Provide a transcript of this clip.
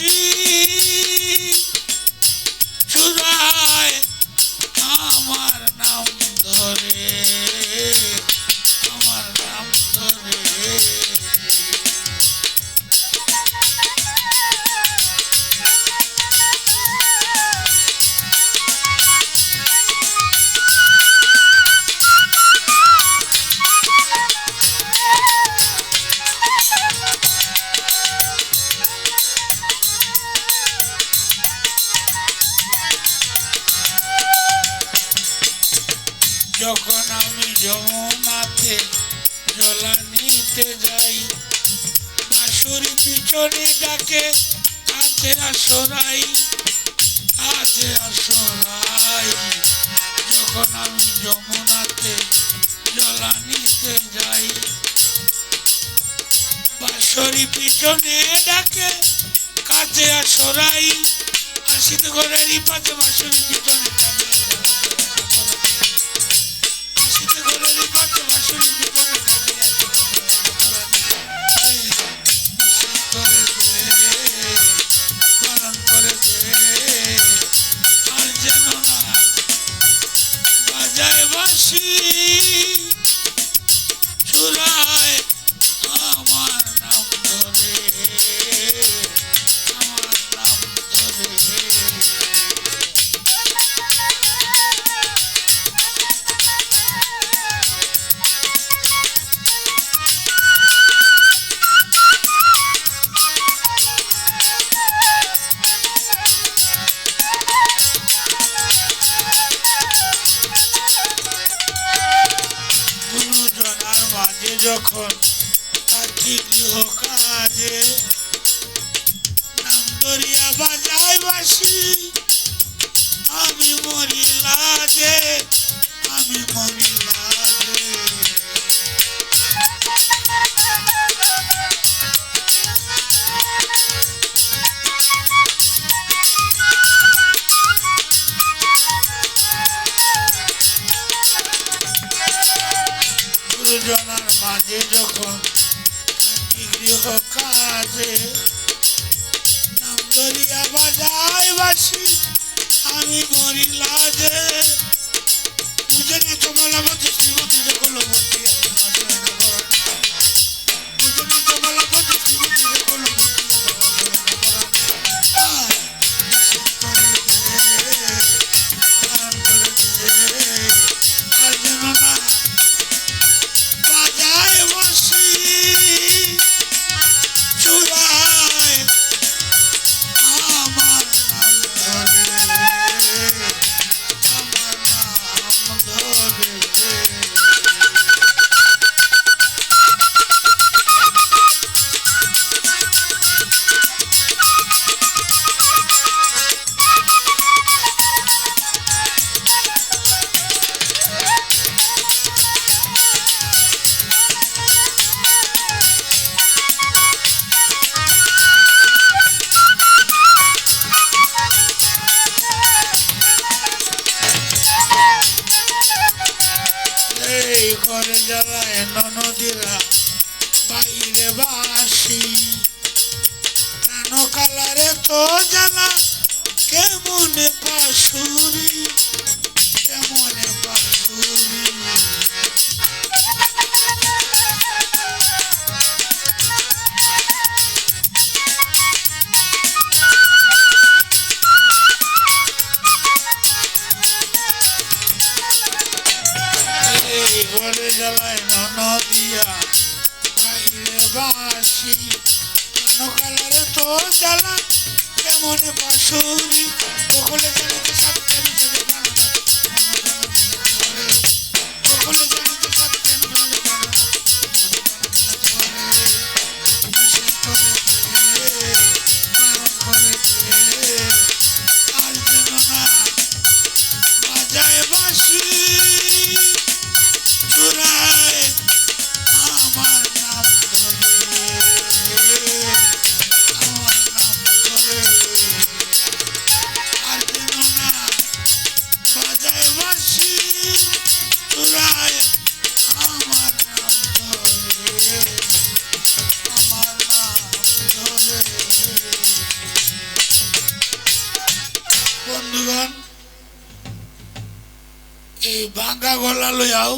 বাসি যখন আমি যমুনাতে জলা নিতে যাই। বাঁশুরি পিছনে ডাকে কাছে আসরাই কাছে আসরাই যখন আমি যমুনাতে জলা নিতে যাই। বাঁশরি পিছনে ডাকে, কাছে আসরাই আসিতে ঘরেরই পাশে বাঁশরি পিছনে ডাকে। বাসি চুরায় যখন থাকি গৃহ কাজে নাম ধরিয়া বাজাই বাসি আমি মরি লাজে আমি মাঝে যখন গৃহ কাজে নাম ধরিয়া বাজাই বাসি আমি মরি লাজে জ্বালায় ননদিরা বাইরে বাসি। প্রাণ কালারে তো জ্বালা কেমন পাশুরি? ননদিয়া বাইরে বাসি। কালারে তো জ্বালা কেমন বাসুরি? সকলে জানিতে সত্যেন bangga golalo yau